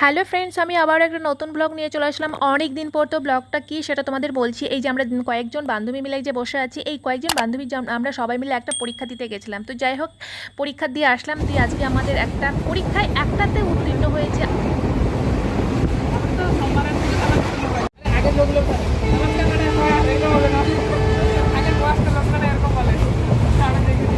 Hello friends, আমি আবার একটা নতুন ব্লগ নিয়ে চলে আসলাম। অনেক দিন পর তো ব্লগটা কি সেটা তোমাদের বলছি। এই যে আমরা কয়েকজন বান্ধবী মিলে যে বসে আছি, এই কয়েকজন বান্ধবী আমরা সবাই মিলে একটা পরীক্ষা দিতে গেছিলাম। তো যাই হোক, পরীক্ষা দিয়ে আসলাম। দিয়ে আজকে আমাদের একটা পরীক্ষায় একটাতে উত্তীর্ণ হয়েছে আগে লোকগুলো করে নমস্কার মানে হয় এরকম বলে না আগে বয়স্ক লোক মানে এরকম বলে আমি দেখেছি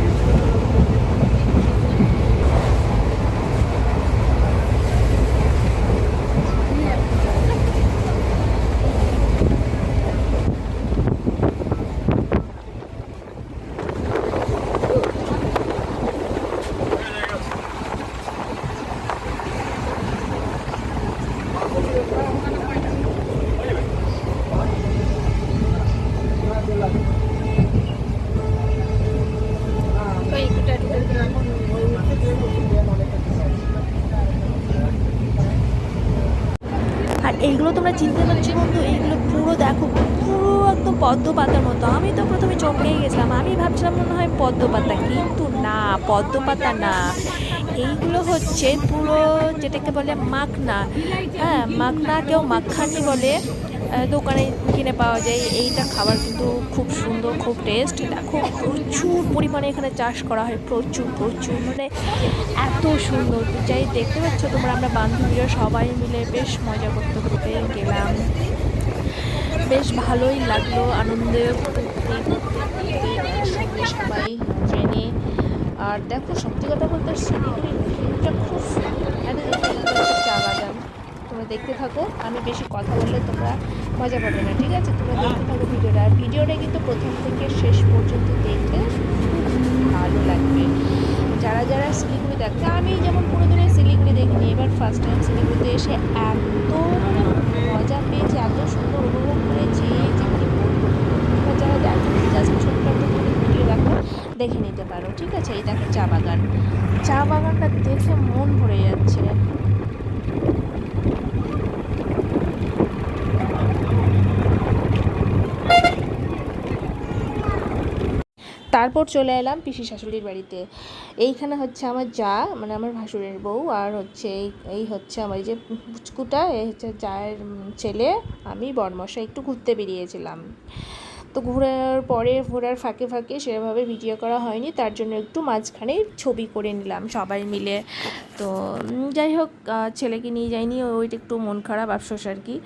আর এইগুলো তোমরা চিনতে পারছ বন্ধু, এইগুলো পুরো দেখো, পুরো একদম পদ্ম পাতার মতো। আমি তো প্রথমে চমকেই গেছিলাম, আমি ভাবছিলাম মনে হয় পদ্ম পাতা, কিন্তু না, পদ্ম পাতা না। এইগুলো হচ্ছে পুরো যেটাকে বলে মাখনা। হ্যাঁ মাখনা কেউ মাখানি বলে। দোকানে কিনে পাওয়া যায়। এইটা খাবার কিন্তু খুব সুন্দর, খুব টেস্ট দেখো প্রচুর পরিমাণে এখানে চাষ করা হয়, প্রচুর প্রচুর। মানে এত সুন্দর। যাই দেখতে পাচ্ছ তোমরা, আমরা বান্ধবীরা সবাই মিলে বেশ মজা করতে করতে গেলাম। বেশ ভালোই লাগল, আনন্দে সবাই ট্রেনে আর দেখো, সত্যি কথা বলতে শিলিগুড়ির খুব সুন্দর এখানে দেখতে পাচ্ছ চা বাগান তোমরা দেখতে থাকো। আমি বেশি কথা বললে তোমরা মজা পাবে না, ঠিক আছে? তোমরা দেখতে থাকো ভিডিওটা। আর ভিডিওটা কিন্তু প্রথম থেকে শেষ পর্যন্ত দেখতে খুব ভালো লাগবে। যারা যারা শিলিগুড়ি দেখতে আমি যেমন কোনোদিনে শিলিগুড়ি দেখিনি, এবার ফার্স্ট টাইম শিলিগুড়িতে এসে এত মানে মজা পেয়েছি, এত সুন্দর উপভোগ করেছি যে কি বলব? যারা দেখো জাস্ট ছোট্ট একটা ভিডিও দেখো, দেখে নিতে পারো, ঠিক আছে? এই দেখো চা বাগান। চা বাগানটা দেখে মন ভরে যাচ্ছে। তারপর চলে এলাম পিসি শাশুড়ির বাড়িতে। এইখানে হচ্ছে আমার যা মানে আমার ভাসুরের বউ, আর হচ্ছে এই এই হচ্ছে আমার এই যে পুচকুটা, এই হচ্ছে জায়ের ছেলে, আমি বর্মশা একটু ঘুরতে বেরিয়েছিলাম। তো ঘোরার পরে ঘোরার ফাঁকে ফাঁকে সেভাবে ভিডিও করা হয়নি, তার জন্য একটু মাঝখানে ছবি করে নিলাম সবাই মিলে। তো যাই হোক ছেলেকে নিয়ে যাইনি, ওইটা একটু মন খারাপ, আফসোস আর কি।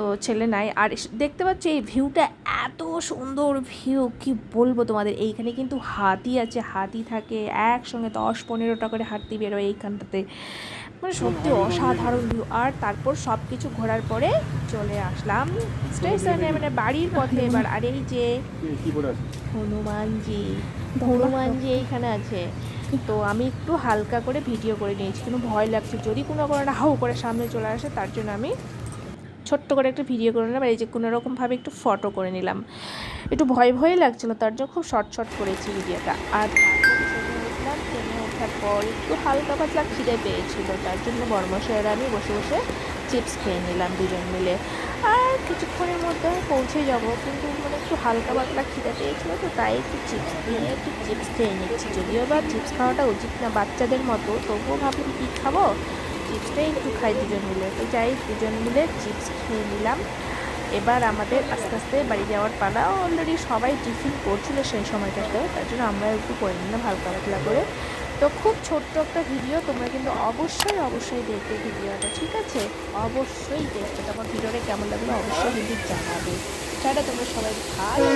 তো ছেলে নাই। আর দেখতে পাচ্ছ এই ভিউটা এত সুন্দর ভিউ কি বলব তোমাদের? এইখানে কিন্তু হাতি আছে হাতি থাকে একসঙ্গে দশ পনেরোটা করে হাতি বেরোয় এইখানটাতে। মানে সত্যি অসাধারণ ভিউ। আর তারপর সব কিছু ঘোরার পরে চলে আসলাম স্টেশনে মানে বাড়ির পথে এবার। আর এই যে হনুমানজি হনুমানজি এইখানে আছে। তো আমি একটু হালকা করে ভিডিও করে নিয়েছি কিন্তু ভয় লাগছে। যদি কোনো কোনো হাউ করে সামনে চলে আসে তার জন্য আমি ছোট্ট করে একটা ভিডিও করে নিলাম এই যে কোনো রকমভাবে একটু ফটো করে নিলাম। একটু ভয় ভয় লাগছিল, তার জন্য খুব শর্ট শর্ট করেছি ভিডিওটা আর ওঠার পর একটু হালকা পাতলা খিদে পেয়েছিল, তার জন্য বর্মশাইয়ের আমি বসে বসে চিপস খেয়ে নিলাম দুজন মিলে। আর কিছুক্ষণের মধ্যে আমি পৌঁছে যাব, কিন্তু মানে একটু হালকা পাতলা খিদে পেয়েছিল তো, তাই একটু চিপস দিয়ে একটু চিপস খেয়ে নিচ্ছি। যদিও বা চিপস খাওয়াটা উচিত না বাচ্চাদের মতো, তবুও ভাবলাম কী খাব? চিপসটাই একটু খাই দুজন মিলে। তো যাই, দুজন মিলে চিপস খেয়ে নিলাম। এবার আমাদের আস্তে আস্তে বাড়ি যাওয়ার পালা। অলরেডি সবাই টিফিন করছিল সেই সময়টাতেও তার জন্য আমরা একটু করে নিলাম হালকা পাতলা করে। তো খুব ছোট্ট একটা ভিডিও, তোমরা কিন্তু অবশ্যই অবশ্যই দেখবে ভিডিওটা, ঠিক আছে? অবশ্যই দেখবে। তারপর ভিডিওটা কেমন লাগল অবশ্যই কিন্তু জানাবে। সেটা তোমরা সবাই। ভালো